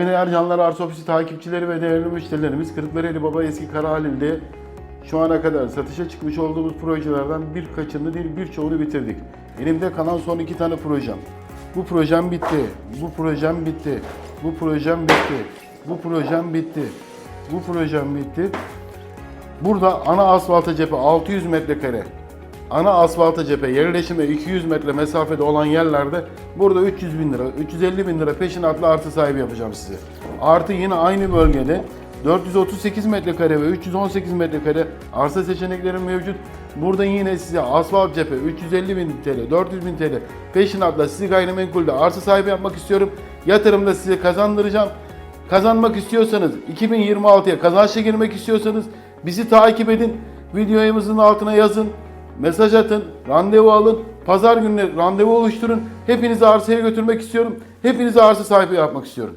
Yine Ercanlar Arsa Ofisi takipçileri ve değerli müşterilerimiz Kırklareli Baba Eski Karahalil'de şu ana kadar satışa çıkmış olduğumuz projelerden birkaçını değil birçoğunu bitirdik. Elimde kalan son iki tane projem. Bu projem bitti. Bu projem bitti. Bu projem bitti. Bu projem bitti. Bu projem bitti. Burada ana asfalta cephe 600 metrekare. Ana asfalta cephe yerleşime 200 metre mesafede olan yerlerde burada 300 bin lira, 350 bin lira peşinatlı artı sahibi yapacağım size. Artı yine aynı bölgede 438 metrekare ve 318 metrekare arsa seçenekleri mevcut. Burada yine size asfalt cephe 350 bin TL, 400 bin TL peşinatla sizi gayrimenkulde arsa sahibi yapmak istiyorum. Yatırımda size kazandıracağım. Kazanmak istiyorsanız, 2026'ya kazançla girmek istiyorsanız bizi takip edin. Videomuzun altına yazın, mesaj atın, randevu alın. Pazar günü randevu oluşturun. Hepinizi arsaya götürmek istiyorum. Hepinizi arsa sahibi yapmak istiyorum.